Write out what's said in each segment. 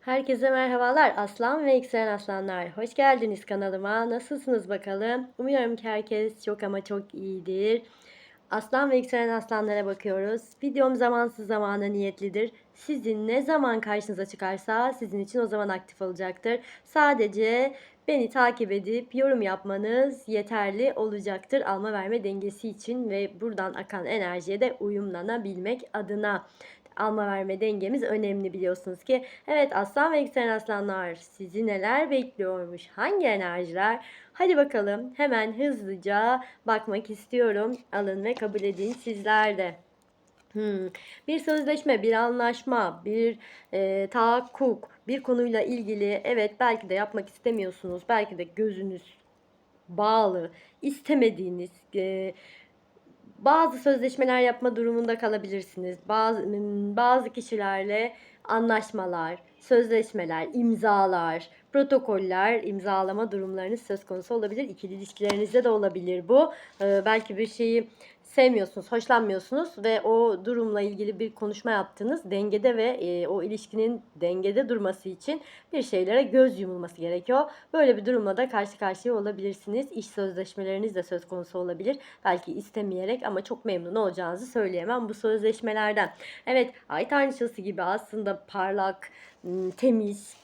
Herkese merhabalar aslan ve yükselen aslanlar. Hoş geldiniz kanalıma. Nasılsınız bakalım? Umuyorum ki herkes çok ama çok iyidir. Aslan ve yükselen aslanlara bakıyoruz. Videom zamansız zamana niyetlidir. Sizin ne zaman karşınıza çıkarsa sizin için o zaman aktif olacaktır. Sadece beni takip edip yorum yapmanız yeterli olacaktır alma verme dengesi için ve buradan akan enerjiye de uyumlanabilmek adına alma verme dengemiz önemli biliyorsunuz ki. Evet aslan ve yükselen aslanlar sizi neler bekliyormuş? Hangi enerjiler? Hadi bakalım hemen hızlıca bakmak istiyorum. Alın ve kabul edin sizler de. Hmm. Bir sözleşme, bir anlaşma, bir e, tahakkuk, bir konuyla ilgili evet belki de yapmak istemiyorsunuz. Belki de gözünüz bağlı, istemediğiniz, e, bazı sözleşmeler yapma durumunda kalabilirsiniz. Bazı bazı kişilerle anlaşmalar, sözleşmeler, imzalar, protokoller imzalama durumlarınız söz konusu olabilir. İkili ilişkilerinizde de olabilir bu. Ee, belki bir şeyi sevmiyorsunuz, hoşlanmıyorsunuz ve o durumla ilgili bir konuşma yaptınız. Dengede ve e, o ilişkinin dengede durması için bir şeylere göz yumulması gerekiyor. Böyle bir durumla da karşı karşıya olabilirsiniz. İş sözleşmeleriniz de söz konusu olabilir. Belki istemeyerek ama çok memnun olacağınızı söyleyemem bu sözleşmelerden. Evet, ay tanrıçası gibi aslında parlak, temiz,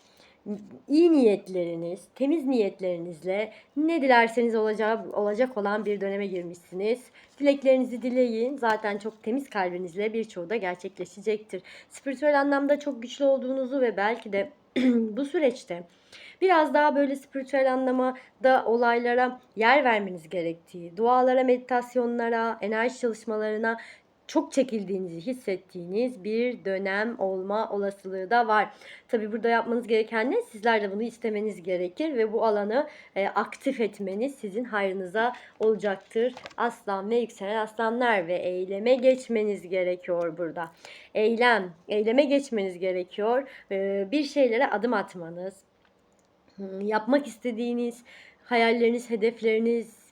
iyi niyetleriniz, temiz niyetlerinizle ne dilerseniz olacak, olacak olan bir döneme girmişsiniz. Dileklerinizi dileyin. Zaten çok temiz kalbinizle birçoğu da gerçekleşecektir. Spiritüel anlamda çok güçlü olduğunuzu ve belki de bu süreçte biraz daha böyle spiritüel anlamda olaylara yer vermeniz gerektiği, dualara, meditasyonlara, enerji çalışmalarına çok çekildiğinizi hissettiğiniz bir dönem olma olasılığı da var. Tabi burada yapmanız gereken ne? Sizler de bunu istemeniz gerekir ve bu alanı e, aktif etmeniz sizin hayrınıza olacaktır. Aslan ve yükselen aslanlar ve eyleme geçmeniz gerekiyor burada. Eylem, eyleme geçmeniz gerekiyor. E, bir şeylere adım atmanız, yapmak istediğiniz hayalleriniz, hedefleriniz,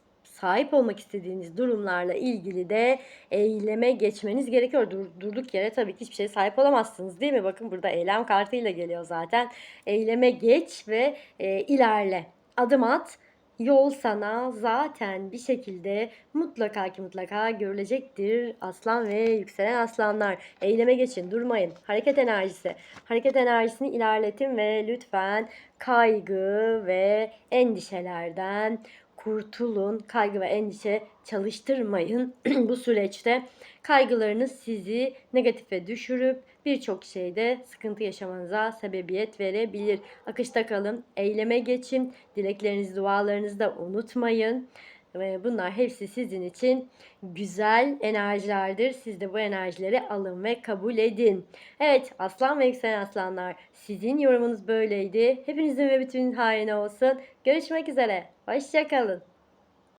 sahip olmak istediğiniz durumlarla ilgili de eyleme geçmeniz gerekiyor. Dur, durduk yere tabii ki hiçbir şeye sahip olamazsınız değil mi? Bakın burada eylem kartıyla geliyor zaten. Eyleme geç ve e, ilerle. Adım at. Yol sana zaten bir şekilde mutlaka ki mutlaka görülecektir aslan ve yükselen aslanlar. Eyleme geçin, durmayın. Hareket enerjisi. Hareket enerjisini ilerletin ve lütfen kaygı ve endişelerden kurtulun. Kaygı ve endişe çalıştırmayın bu süreçte. Kaygılarınız sizi negatife düşürüp birçok şeyde sıkıntı yaşamanıza sebebiyet verebilir. Akışta kalın, eyleme geçin, dileklerinizi, dualarınızı da unutmayın. Bunlar hepsi sizin için güzel enerjilerdir. Siz de bu enerjileri alın ve kabul edin. Evet aslan ve yükselen aslanlar sizin yorumunuz böyleydi. Hepinizin ve bütün hayrına olsun. Görüşmek üzere. Hoşçakalın.